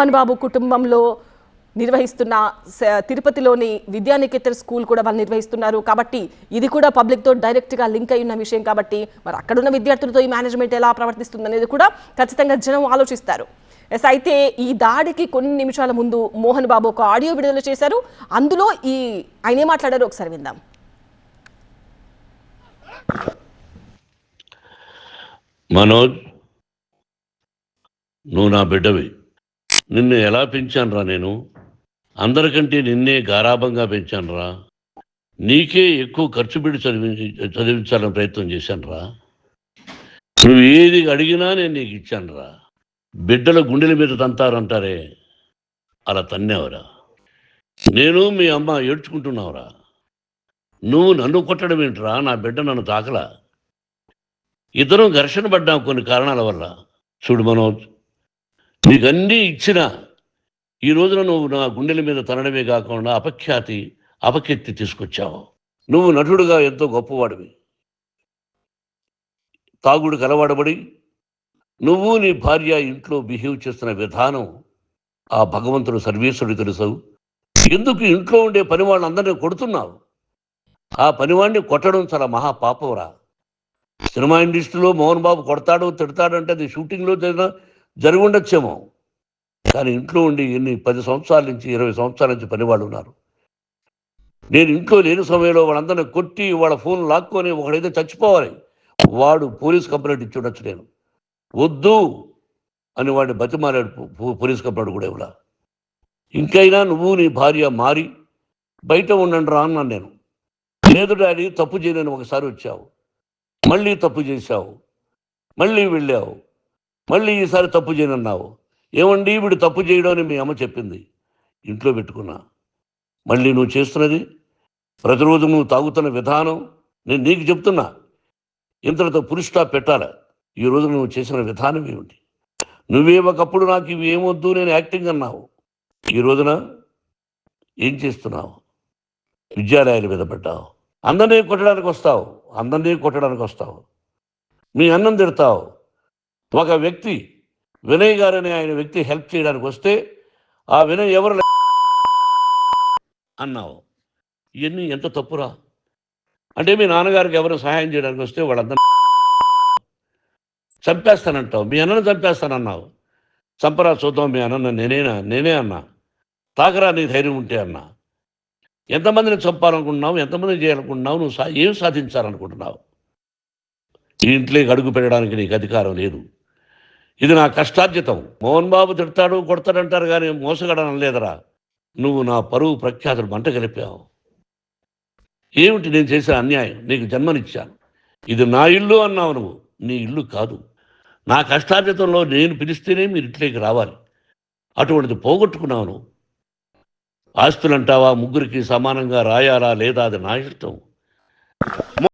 మోహన్ బాబు కుటుంబంలో నిర్వహిస్తున్న స- తిరుపతిలోని విద్యానికేతన్ స్కూల్ కూడా వాళ్ళు నిర్వహిస్తున్నారు. కాబట్టి ఇది కూడా పబ్లిక్తో డైరెక్ట్గా లింక్ అయి ఉన్న విషయం కాబట్టి మరి అక్కడున్న విద్యార్థులతో ఈ మేనేజ్మెంట్ ఎలా ప్రవర్తిస్తుంది అనేది కూడా ఖచ్చితంగా జనం ఆలోచిస్తారు. ఎస్ అయితే ఈ దాడికి కొన్ని నిమిషాల ముందు మోహన్ బాబు ఒక ఆడియో విడుదల చేశారు. అందులో ఈ ఆయనే మాట్లాడారు ఒకసారి విందాం. మనోజ్ నువ్వు నా బిడ్డవి. నిన్ను ఎలా పెంచానురా నేను? అందరికంటే నిన్నే గారాభంగా పెంచానురా. నీకే ఎక్కువ ఖర్చు పెట్టి చదివించి చదివించాలని ప్రయత్నం చేశానురా. నువ్వు ఏది అడిగినా నేను నీకు ఇచ్చానురా. బిడ్డల గుండెల మీద తంతారంటారే. అలా తన్నావురా. నేను మీ అమ్మ ఏడ్చుకుంటున్నావురా. నువ్వు నన్ను కొట్టడం ఏంట్రా? నా బిడ్డ నన్ను తాకలా. ఇద్దరం ఘర్షణ పడ్డాం కొన్ని కారణాల వల్ల. చూడు మనోజ్ నీకన్నీ ఇచ్చిన ఈ రోజున నువ్వు నా గుండెల మీద తనడమే కాకుండా అపఖ్యాతి అపకీర్తి తీసుకొచ్చావు. నువ్వు నటుడుగా ఎంతో గొప్పవాడివి. తాగుడు కలవాడబడి నువ్వు నీ భార్య ఇంట్లో బిహేవ్ చేస్తున్న విధానం ఆ భగవంతుడు సర్వేశ్వరుడు తెలుసావు ఎందుకు ఇంట్లో ఉండే పని వాళ్ళందరినీ కొడుతున్నావు? ఆ పనివాడిని కొట్టడం చాలా మహా పాపంరా సినిమా ఇండస్ట్రీలో మోహన్ బాబు కొడతాడు తిడతాడు అంటే అది షూటింగ్లో జరుగుండొచ్చేమో. కానీ ఇంట్లో ఉండి ఎన్ని పది సంవత్సరాల నుంచి ఇరవై సంవత్సరాల నుంచి పనివాళ్ళు ఉన్నారు. నేను ఇంట్లో లేని సమయంలో వాళ్ళందరిని కొట్టి వాళ్ళ ఫోన్ లాక్కొని ఒకడైతే చచ్చిపోవాలి. వాడు పోలీస్ కంప్లైంట్ ఇచ్చి ఉండొచ్చు నేను. వద్దు అని వాడిని బతిమాలాడు పో- పోలీస్ కంప్లైంట్ కూడా ఇవ్వడా ఇంకైనా నువ్వు నీ భార్య మారి బయట ఉండండి రా అన్నాను నేను. లేదు డాడీ తప్పు చేయలేని ఒకసారి వచ్చావు. మళ్ళీ తప్పు చేశావు. మళ్ళీ వెళ్ళావు. మళ్ళీ ఈసారి తప్పు చేయనన్నావు. ఏమండి వీడు తప్పు చేయడం అని మీ అమ్మ చెప్పింది. ఇంట్లో పెట్టుకున్నా. మళ్ళీ నువ్వు చేస్తున్నది? ప్రతిరోజు నువ్వు తాగుతున్న విధానం నేను నీకు చెప్తున్నా. ఇంతటితో పురుషా పెట్టాల? ఈ రోజు నువ్వు చేసిన విధానం ఏమిటి? నువ్వే ఒకప్పుడు నాకు ఇవి ఏమొద్దు నేను యాక్టింగ్ అన్నావు. ఈ రోజున ఏం చేస్తున్నావు? విద్యాలయాల మీద పడ్డావు. అందరినీ కొట్టడానికి వస్తావు. అందరినీ కొట్టడానికి వస్తావు. మీ అన్నం తిడతావు. ఒక వ్యక్తి వినయ్ గారని ఆయన వ్యక్తి హెల్ప్ చేయడానికి వస్తే ఆ వినయ్ ఎవరు అన్నావు. ఇవన్నీ ఎంత తప్పురా? అంటే మీ నాన్నగారికి ఎవరు సహాయం చేయడానికి వస్తే వాళ్ళందరూ చంపేస్తానంటావు. మీ అన్నను చంపేస్తానన్నావు. చంపరా చూద్దాం మీ అన్న నేనేనా నేనే అన్నా. తాకరా నీ ధైర్యం ఉంటే అన్నా. ఎంతమందిని చంపాలనుకుంటున్నావు? ఎంతమందిని చేయాలనుకుంటున్నావు? నువ్వు సా ఏం సాధించాలనుకుంటున్నావు? ఇంట్లోకి అడుగు పెట్టడానికి నీకు అధికారం లేదు. ఇది నా కష్టార్జితం. మోహన్ బాబు తిడతాడు కొడతాడంటారు కానీ మోసగడనం లేదరా నువ్వు నా పరువు ప్రఖ్యాతులు మంట కలిపావు. ఏమిటి నేను చేసిన అన్యాయం? నీకు జన్మనిచ్చాను. ఇది నా ఇల్లు అన్నావు నువ్వు. నీ ఇల్లు కాదు. నా కష్టార్జితంలో నేను పిలిస్తేనే మీరు ఇంట్లోకి రావాలి. అటువంటిది పోగొట్టుకున్నావు నువ్వు. ఆస్తులంటావా? ముగ్గురికి సమానంగా రాయాలా? లేదా? అది నా ఇష్టం.